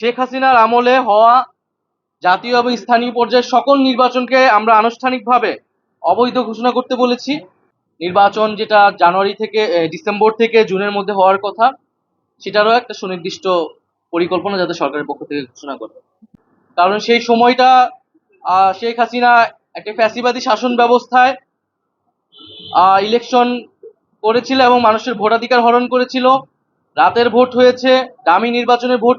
শেখ হাসিনার আমলে হওয়া জাতীয় এবং স্থানীয় পর্যায়ে সকল নির্বাচনকে আমরা আনুষ্ঠানিকভাবে অবৈধ ঘোষণা করতে বলেছি। নির্বাচন যেটা জানুয়ারি থেকে ডিসেম্বর থেকে জুনের মধ্যে হওয়ার কথা, সেটারও একটা সুনির্দিষ্ট পরিকল্পনা যাতে সরকারের পক্ষ থেকে ঘোষণা করে কারণ সেই সময়টা শেখ হাসিনা একটা ফ্যাসিবাদী শাসন ব্যবস্থায় ইলেকশন করেছিল এবং মানুষের ভোটাধিকার হরণ করেছিল। রাতের ভোট হয়েছে, দামি নির্বাচনের ভোট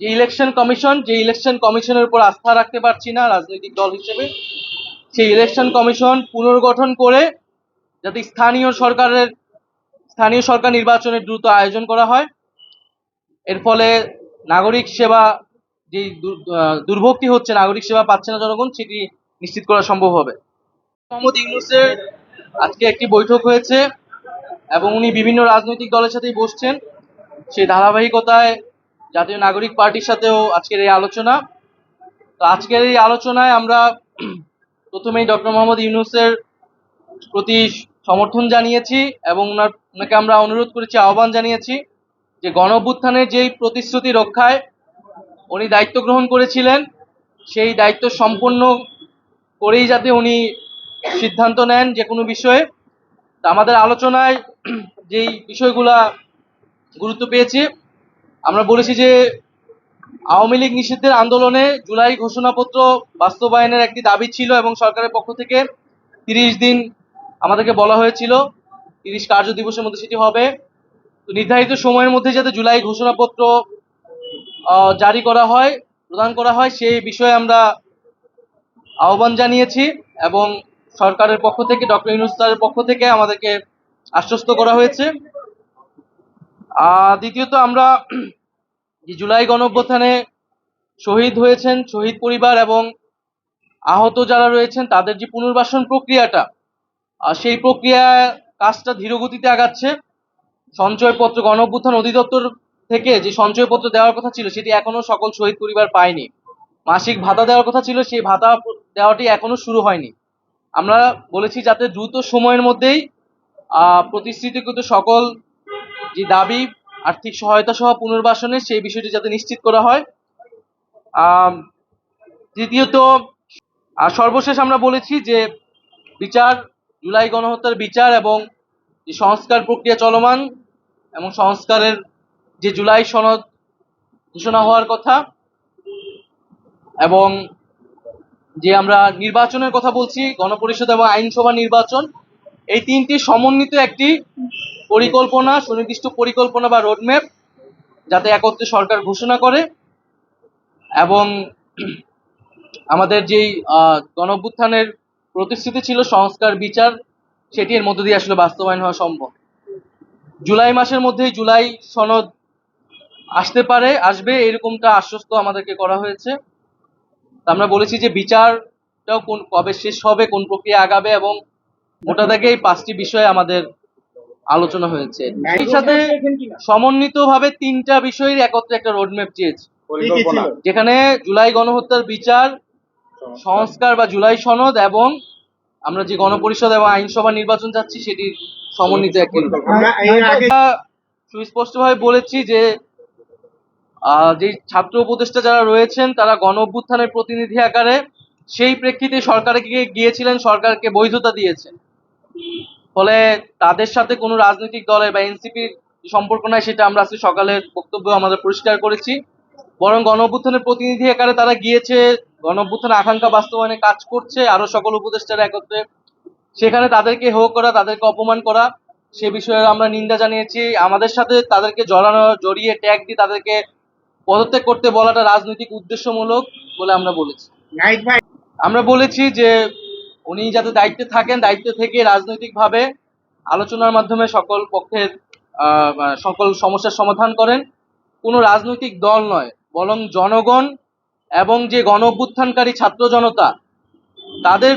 যে ইলেকশন কমিশন যে ইলেকশন কমিশনের উপর আস্থা রাখতে পারছি না রাজনৈতিক দল হিসেবে, সেই ইলেকশন কমিশন পুনর্গঠন করে যাতে স্থানীয় সরকারের, স্থানীয় সরকার নির্বাচনের দ্রুত আয়োজন করা হয়। এর ফলে নাগরিক সেবা যে দুর্ভোগটি হচ্ছে নাগরিক সেবা পাচ্ছে না জনগণ, সেটি নিশ্চিত করা সম্ভব হবে। মোহাম্মদ ইউনুসের আজকে একটি বৈঠক হয়েছে এবং উনি বিভিন্ন রাজনৈতিক দলের সাথেই বসছেন। সেই ধারাবাহিকতায় জাতীয় নাগরিক পার্টির সাথেও আজকের এই আলোচনা। তো আজকের এই আলোচনায় আমরা প্রথমেই ডক্টর মোহাম্মদ ইউনুসের প্রতি সমর্থন জানিয়েছি এবং ওনার ওনাকে আমরা অনুরোধ করেছি, আহ্বান জানিয়েছি যে গণ যেই প্রতিশ্রুতি রক্ষায় উনি দায়িত্ব গ্রহণ করেছিলেন, সেই দায়িত্ব সম্পন্ন করেই যাতে উনি সিদ্ধান্ত নেন যে কোনো বিষয়ে। আমাদের আলোচনায় যেই বিষয়গুলা গুরুত্ব পেয়েছে আমরা বলেছি যে আওয়ামী লীগ নিষিদ্ধের আন্দোলনে জুলাই ঘোষণাপত্র বাস্তবায়নের একটি দাবি ছিল এবং সরকারের পক্ষ থেকে তিরিশ দিন আমাদেরকে বলা হয়েছিল, তিরিশ কার্য দিবসের মধ্যে সেটি হবে। তো নির্ধারিত সময়ের মধ্যে যাতে জুলাই ঘোষণাপত্র জারি করা হয়, প্রদান করা হয়, সেই বিষয়ে আমরা আহ্বান জানিয়েছি এবং সরকারের পক্ষ থেকে, ডক্টর ইউনুস স্যারের পক্ষ থেকে আমাদেরকে আশ্বস্ত করা হয়েছে। দ্বিতীয়ত আমরা যে জুলাই গণঅভ্যুত্থানে শহীদ হয়েছেন, শহীদ পরিবার এবং আহত যারা রয়েছেন, তাদের যে পুনর্বাসন প্রক্রিয়াটা সেই প্রক্রিয়া কাজটা ধীরগতিতে আগাচ্ছে। সঞ্চয়পত্র গণ অভ্যুত্থান অধিদপ্তর থেকে যে সঞ্চয়পত্র দেওয়ার কথা ছিল, সেটি এখনও সকল শহীদ পরিবার পায়নি। মাসিক ভাতা দেওয়ার কথা ছিল, সেই ভাতা দেওয়াটি এখনও শুরু হয়নি। আমরা বলেছি, যাতে দ্রুত সময়ের মধ্যেই প্রতিশ্রুতিকৃত সকল যে দাবি, আর্থিক সহায়তা সহ পুনর্বাসনের সেই বিষয়টি যাতে নিশ্চিত করা হয়। তৃতীয়ত সর্বশেষ আমরা বলেছি যে বিচার, জুলাই গণহত্যার বিচার এবং যে সংস্কার প্রক্রিয়া চলমান এবং সংস্কারের যে জুলাই সনদ ঘোষণা হওয়ার কথা এবং যে আমরা নির্বাচনের কথা বলছি, গণপরিষদ এবং আইনসভা নির্বাচন, এই তিনটি সমন্বিত একটি পরিকল্পনা সুনির্দিষ্ট পরিকল্পনা বা রোডম্যাপ যাতে একত্রে সরকার ঘোষণা করে এবং আমাদের যেই আহ, গণঅভ্যুত্থানের প্রতিশ্রুতি ছিল সংস্কার বিচার সেটি এর মধ্য দিয়ে আসলে বাস্তবায়ন হওয়া সম্ভব। জুলাই মাসের মধ্যেই জুলাই সনদ আসতে পারে আসবে এরকমটা আশ্বস্ত আমাদেরকে করা হয়েছে। আমরা বলেছি যে বিচারটাও কোন কবে শেষ হবে কোন প্রক্রিয়া আগাবে এবং মোটা দাগে এই পাঁচটি বিষয়ে আমাদের আলোচনা হয়েছে। এর সাথে সমন্বিতভাবে তিনটা বিষয়ের একত্রে একটা রোডম্যাপ চেয়েছি যেখানে জুলাই গণহত্যার বিচার সংস্কার। বা জুলাই সনদ এবং আমরা যে গণপরিষদ এবং আইনসভা নির্বাচন চাচ্ছি সেটির সমন্বিত একটি সুস্পষ্টভাবে বলেছি যে আহ, যে ছাত্র উপদেষ্টা যারা রয়েছেন তারা গণ অভ্যুত্থানের প্রতিনিধি আকারে সেই প্রেক্ষিতে সরকারকে গিয়েছিলেন সরকারকে বৈধতা দিয়েছেন। ফলে তাদের সাথে কোনো রাজনৈতিক দলের বা এনসিপির সম্পর্ক নাই সেটা আমরা আজকে সকালের বক্তব্য আমাদের পরিষ্কার করেছি। বরং গণ অভ্যুত্থানের প্রতিনিধি আকারে তারা গিয়েছে গণ অভ্যুত্থানের আকাঙ্ক্ষা বাস্তবায়নে কাজ করছে আরও সকল উপদেষ্টারা একত্রে। সেখানে তাদেরকে হো করা তাদেরকে অপমান করা সে বিষয়ে আমরা নিন্দা জানিয়েছি। আমাদের সাথে তাদেরকে জড়ানো জড়িয়ে ট্যাগ দিয়ে তাদেরকে পদত্যাগ করতে বলাটা রাজনৈতিক উদ্দেশ্যমূলক বলে আমরা বলেছি। ভাই। আমরা বলেছি যে উনি যাতে দায়িত্বে থাকেন, দায়িত্ব থেকে রাজনৈতিকভাবে আলোচনার মাধ্যমে সকল পক্ষের সকল সমস্যার সমাধান করেন। কোনো রাজনৈতিক দল নয়, বরং জনগণ এবং যে গণ অভ্যুত্থানকারী ছাত্র জনতা, তাদের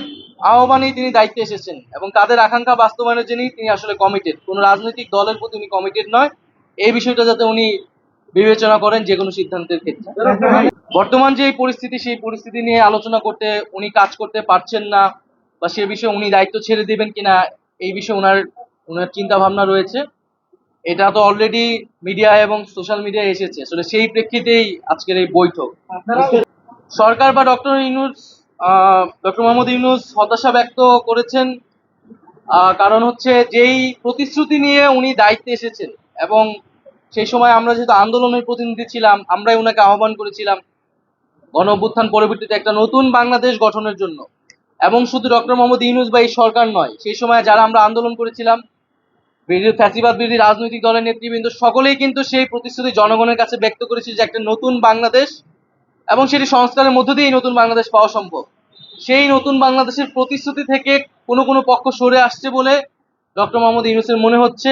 আহ্বানেই তিনি দায়িত্বে এসেছেন এবং তাদের আকাঙ্ক্ষা বাস্তবায়নের জন্যই তিনি আসলে কমিটেড কোনো রাজনৈতিক দলের প্রতি উনি কমিটেড নয়। এই বিষয়টা যাতে উনি বিবেচনা করেন যে কোনো সিদ্ধান্তের ক্ষেত্রে। বর্তমান যে পরিস্থিতি, সেই পরিস্থিতি নিয়ে আলোচনা করতে উনি কাজ করতে পারছেন না। বা সে বিষয়ে উনি দায়িত্ব ছেড়ে দেবেন কিনা এই বিষয়ে ওনার ওনার চিন্তা ভাবনা রয়েছে। এটা তো অলরেডি মিডিয়া এবং সোশ্যাল মিডিয়ায় এসেছে। আসলে সেই প্রেক্ষিতেই আজকের এই বৈঠক। সরকার বা ডক্টর ইউনুস ডক্টর মোহাম্মদ ইউনুস হতাশা ব্যক্ত করেছেন। কারণ হচ্ছে যেই প্রতিশ্রুতি নিয়ে উনি দায়িত্বে এসেছেন এবং সেই সময় আমরা যেহেতু আন্দোলনের প্রতিনিধি ছিলাম আমরাই ওনাকে আহ্বান করেছিলাম গণ অভ্যুত্থান পরবর্তীতে একটা নতুন বাংলাদেশ গঠনের জন্য। এবং শুধু ডক্টর মোহাম্মদ ইউনুস বা এই সরকার নয়, সেই সময় যারা আমরা আন্দোলন করেছিলাম ফ্যাসিবাদ, বিরোধী রাজনৈতিক দলের নেতৃবৃন্দ, সকলেই কিন্তু সেই প্রতিশ্রুতি জনগণের কাছে ব্যক্ত করেছে যে একটা নতুন বাংলাদেশ এবং সেটি সংস্কারের মধ্য দিয়েই নতুন বাংলাদেশ পাওয়া সম্ভব। সেই নতুন বাংলাদেশের প্রতিশ্রুতি থেকে কোনো কোনো পক্ষ সরে আসছে বলে ডক্টর মোহাম্মদ ইউনুসের মনে হচ্ছে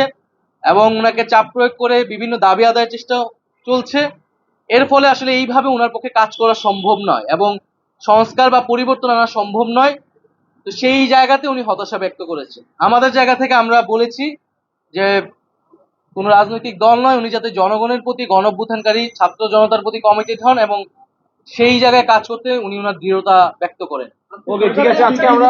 এবং ওনাকে চাপ প্রয়োগ করে বিভিন্ন দাবি আদায়ের চেষ্টা চলছে। এর ফলে আসলে এইভাবে ওনার পক্ষে কাজ করা সম্ভব নয় এবং সংস্কার বা পরিবর্তন আনা সম্ভব নয়। তো সেই জায়গাতে উনি হতাশা ব্যক্ত করেছেন। আমাদের জায়গা থেকে আমরা বলেছি যে, কোনো রাজনৈতিক দল নয়, উনি যাতে জনগণের প্রতি গণঅভ্যুত্থানকারী, ছাত্র জনতার প্রতি কমিটেড হন এবং সেই জায়গায় কাজ করতে উনি ওনার দৃঢ়তা ব্যক্ত করেন। ওকে, ঠিক আছে, আজকে আমরা